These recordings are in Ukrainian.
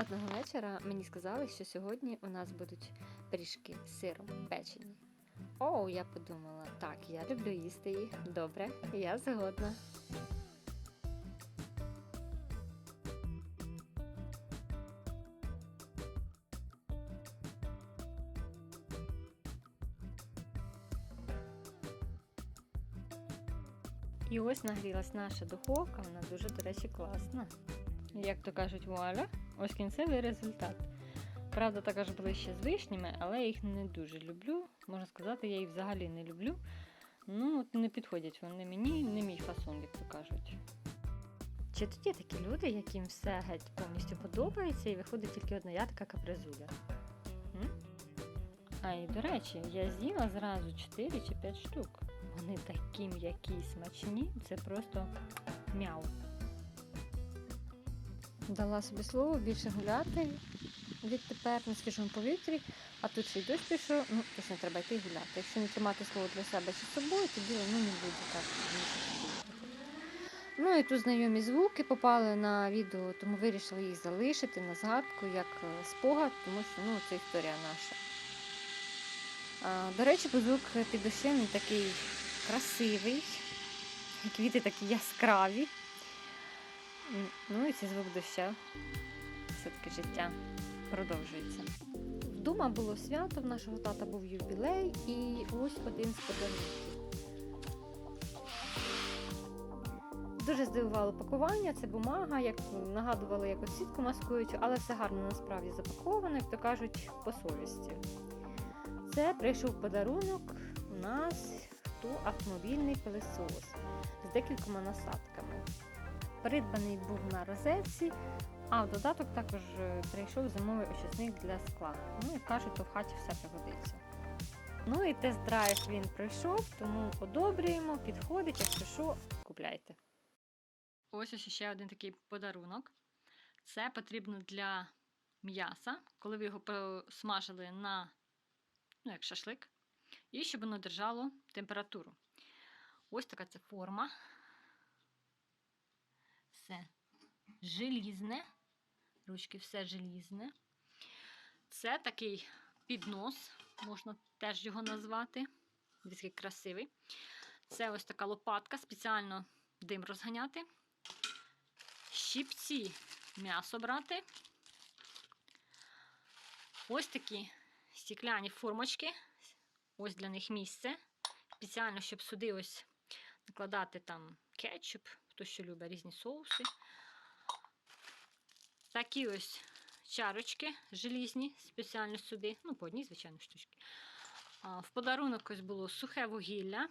Одного вечора мені сказали, що сьогодні у нас будуть пиріжки з сиром печені. Оу, я подумала, так, я люблю їсти їх. Добре, я згодна. І ось нагрілась наша духовка, вона дуже, до речі, класна. Як то кажуть, вуаля, ось кінцевий результат. Правда, також були ще з вишнями, але я їх не дуже люблю. Можна сказати, я їх взагалі не люблю. Ну, от не підходять вони мені, не мій фасон, як то кажуть. Чи тут є такі люди, яким все геть повністю подобається і виходить тільки одна я така капризуля? М? А і до речі, я з'їла зразу 4 чи 5 штук. Вони такі м'які смачні, це просто мяу. Дала собі слово більше гуляти відтепер на свіжому повітрі, а тут ще й дощ пішов, ну точно треба йти гуляти. Якщо не тримати слово для себе чи собою, тоді воно не буде так. Ну і тут знайомі звуки попали на відео, тому вирішила їх залишити на згадку як е, спогад, тому що ну, це історія наша. А, до речі, звук під дощем він такий красивий, квіти такі яскраві. Ну і цей звук доща. Все-таки життя продовжується. Вдома було свято, в нашого тата був ювілей, і ось один з подарунків. Дуже здивувало пакування, це бумага, як нагадували якусь сітку маскуючу, але все гарно насправді запаковано, як то кажуть, по совісті. Це прийшов подарунок у нас хто автомобільний пилисос з декількома насадками. Придбаний був на розетці, а в додаток також е, прийшов зимовий очисник для скла. Ну і кажуть, то в хаті все пригодиться. Ну і тест-драйв він пройшов, тому одобрюємо, підходить, якщо що, купляйте. Ось ось ще один такий подарунок. Це потрібно для м'яса, коли ви його посмажили на ну, як шашлик, і щоб воно держало температуру. Ось така це форма. Все желізне. Ручки все желізне. Це такий піднос, можна теж його назвати. Він красивий. Це ось така лопатка, спеціально дим розганяти. Щіпці м'ясо брати. Ось такі стікляні формочки. Ось для них місце. Спеціально, щоб сюди ось накладати там кетчуп, хто що любить різні соуси. Такі ось чарочки желізні, спеціально сюди. Ну, по одній, звичайно, штучки. В подарунок ось було сухе вугілля.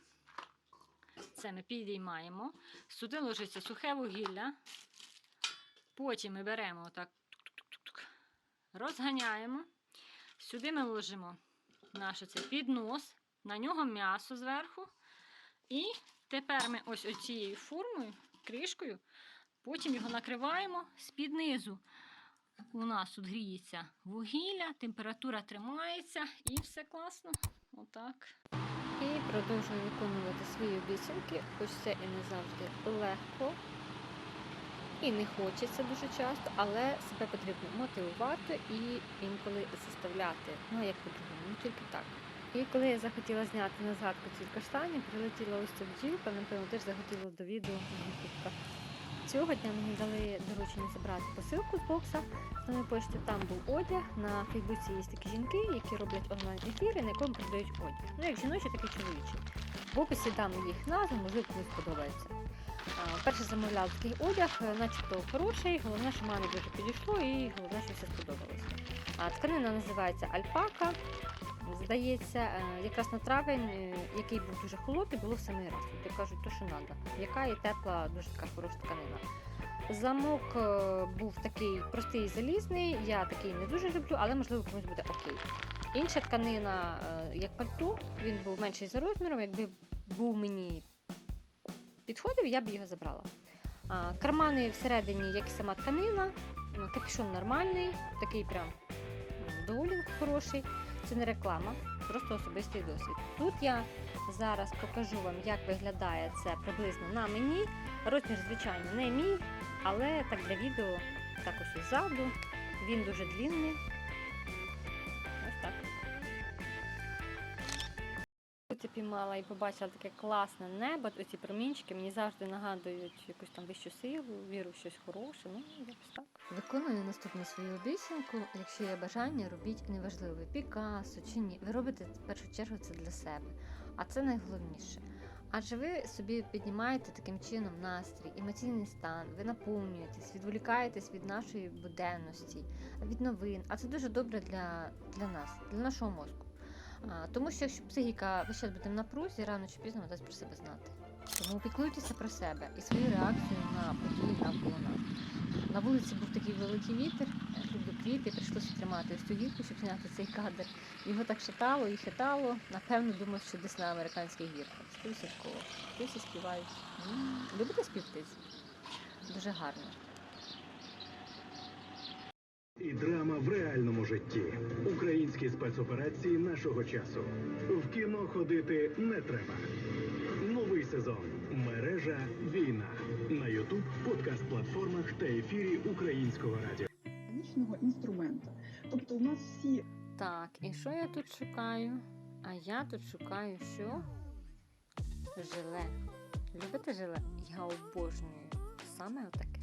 Це ми підіймаємо. Сюди ложиться сухе вугілля. Потім ми беремо отак, розганяємо. Сюди ми ложимо наш піднос, на нього м'ясо зверху. І тепер ми ось оцією формою, кришкою, потім його накриваємо з-під низу. У нас тут гріється вугілля, температура тримається і все класно. Отак. І продовжую виконувати свої обіцянки, хоч це і не завжди легко. І не хочеться дуже часто, але себе потрібно мотивувати і інколи заставляти. Ну, а як по-другому, ну тільки так. І коли я захотіла зняти на згадку ці каштані, прилетіла ось ця бджілка, напевно, теж захотіла до відео Ютубка. Цього дня мені дали доручення забрати посилку з бокса з нової пошти. Там був одяг. На Фейсбуці є такі жінки, які роблять онлайн-ефіри, на якому продають одяг. Ну, як жіночий, так і чоловічий. В описі дам їх назву, можливо, комусь сподобається. Перше замовляла такий одяг, е, начебто хороший, головне, що мамі дуже підійшло і головне, що все сподобалося. Тканина називається Альпака. Здається, е, якраз на травень, е, який був дуже холодний, було в самий раз. От, кажуть, то, що треба. Яка і тепла, дуже така хороша тканина. Замок е, був такий простий залізний, я такий не дуже люблю, але можливо комусь буде окей. Інша тканина, як пальто, він був менший за розміром, якби був мені підходив, я б його забрала. Кармани всередині, як і сама тканина, м, капюшон нормальний, такий прям доволі хороший. Це не реклама, просто особистий досвід. Тут я зараз покажу вам, як виглядає це приблизно на мені. Розмір, звичайно, не мій, але так для відео також і ззаду. Він дуже длінний. Це піймала і побачила таке класне небо. Ці промінчики мені завжди нагадують якусь там вищу силу, віру в щось хороше. Ну, якось так. Виконую наступну свою обіцянку. Якщо є бажання, робіть неважливо, ви Пікассо чи ні. Ви робите в першу чергу це для себе. А це найголовніше. Адже ви собі піднімаєте таким чином настрій, емоційний стан, ви наповнюєтесь, відволікаєтесь від нашої буденності, від новин. А це дуже добре для, для нас, для нашого мозку. А, тому що якщо психіка весь час буде в напрузі, рано чи пізно дасть про себе знати. Тому піклуйтеся про себе і свою реакцію на події навколо нас. На вулиці був такий великий вітер, люблю квіти, прийшлося тримати ось ту гірку, щоб зняти цей кадр. Його так шатало і хитало. Напевно, думав, що десь на американських гірках. Стовідсотково. Птиці співають. Любите співптиць? Дуже гарно. І драма в реальному житті. Українські спецоперації нашого часу. В кіно ходити не треба. Новий сезон. Мережа Війна. На Ютуб, подкаст-платформах та ефірі Українського радіо. механічного інструмента. Тобто у нас всі Так, і що я тут шукаю? А я тут шукаю що? Желе. Любите желе? Я обожнюю. Саме отаке.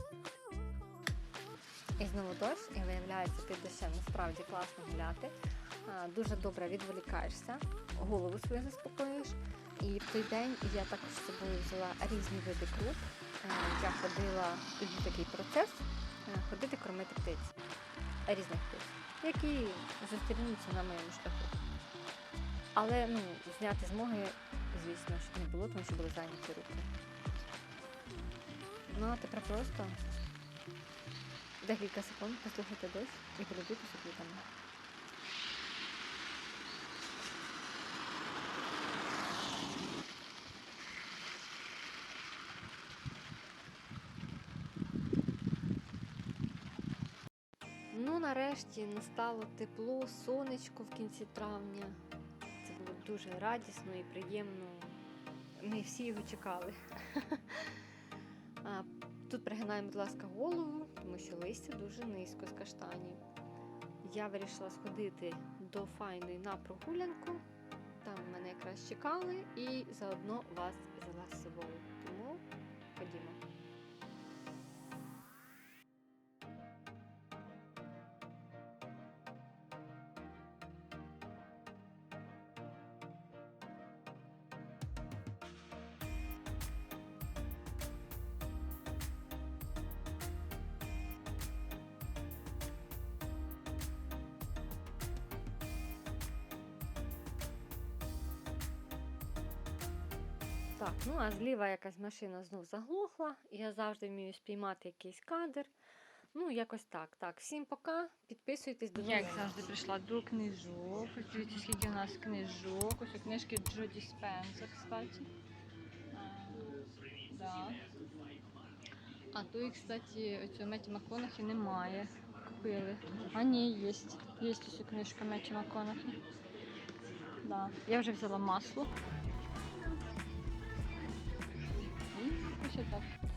І знову дощ, і виявляється, під дощем насправді класно гуляти. Дуже добре відволікаєшся, голову свою заспокоюєш. І в той день я також з собою взяла різні види круп. Е, Я ходила тоді такий процес е, ходити кормити птиць різних птиць, які зустрінуться на моєму шляху. Але ну, зняти змоги, звісно ж, не було, тому що були зайняті руки. Ну а тепер просто декілька секунд послухайте дощ і полюбитися квітами. Ну, нарешті настало тепло, сонечко в кінці травня. Це було дуже радісно і приємно. Ми всі його чекали. Тут пригинаємо, будь ласка, голову, тому що листя дуже низько з каштанів. Я вирішила сходити до файної на прогулянку. Там мене якраз чекали і заодно вас взяла з собою. Так, ну а зліва якась машина знов заглохла. Я завжди вмію спіймати якийсь кадр. Ну, якось так. Так, всім пока. Підписуйтесь до Як завжди прийшла до книжок. Ось Дивіться, скільки у нас книжок. Ось книжки Джоді Спенса, кстати. А, да. А тої, кстати, оцю Меті Макконахі немає. Купили. А ні, є. Є ось книжка Меті Макконахі. Да. Я вже взяла масло. 是的。